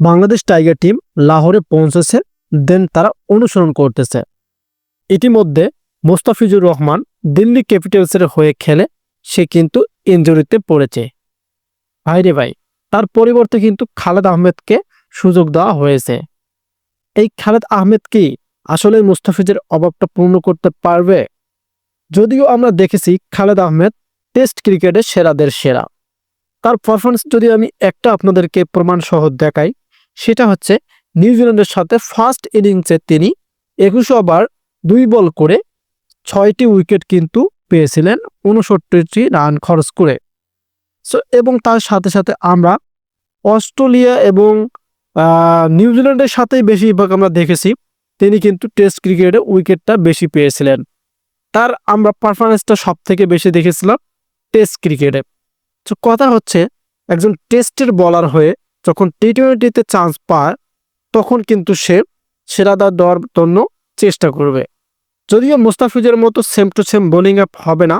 Bangladesh tiger team লাহোরে পৌঁছেছে, দেন তারা অনুসরণ করতেছে। ইতিমধ্যে মোস্তাফিজুর রহমান দিল্লি ক্যাপিটালসের হয়ে খেলে, সে কিন্তু ইনজুরিতে পড়েছে। ভাই রে ভাই, তার পরিবর্তে কিন্তু খালেদ আহমেদকে সুযোগ দেওয়া হয়েছে। এই খালেদ আহমেদ কি আসলে মুস্তাফিজের অভাবটা পূর্ণ করতে পারবে? যদিও আমরা দেখেছি খালেদ আহমেদ টেস্ট ক্রিকেটে সেরাদের সেরা। তার পারফরমেন্স যদি আমি একটা আপনাদেরকে প্রমাণ সহ দেখাই সেটা হচ্ছে নিউজিল্যান্ডের সাথে ফার্স্ট ইনিংসে তিনি একুশ ওভার দুই বল করে ছয়টি উইকেট কিন্তু পেয়েছিলেন উনসত্তরটি রান খরচ করে। সো এবং তার সাথে সাথে আমরা অস্ট্রেলিয়া এবং নিউজিল্যান্ডের সাথেই বেশিরভাগ আমরা দেখেছি, তিনি কিন্তু টেস্ট ক্রিকেটে উইকেটটা বেশি পেয়েছিলেন। তার আমরা পারফরমেন্সটা সব থেকে বেশি দেখেছিলাম টেস্ট ক্রিকেটে তো কথা হচ্ছে একজন টেস্টের বলার হয়ে যখন টি টোয়েন্টিতে চান্স পায়, তখন কিন্তু সে সেরাদা দেওয়ার জন্য চেষ্টা করবে। যদিও মুস্তাফিজের মতো same to same bowling up হবে না,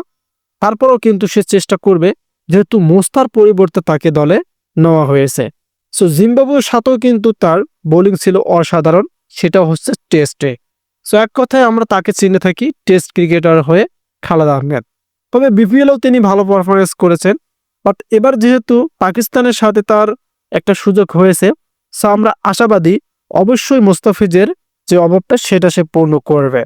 তারপরেও কিন্তু সে চেষ্টা করবে, যেহেতু মোস্তার পরিবর্তে তাকে দলে নেওয়া হয়েছে। সো জিম্বাবুয়ের সাথেও কিন্তু তার বোলিং ছিল অসাধারণ সেটা হচ্ছে টেস্টে সো এক কথায় আমরা তাকে চিনে থাকি টেস্ট ক্রিকেটার হয়ে খালেদ আহমেদ। তবে বিপিএলেও তিনি ভালো পারফরমেন্স করেছেন বাট এবার যেহেতু পাকিস্তানের সাথে তার একটা সুযোগ হয়েছে। সো আমরা আশাবাদী অবশ্যই মুস্তাফিজের যে অভাবটা সেটা সে পূর্ণ করবে।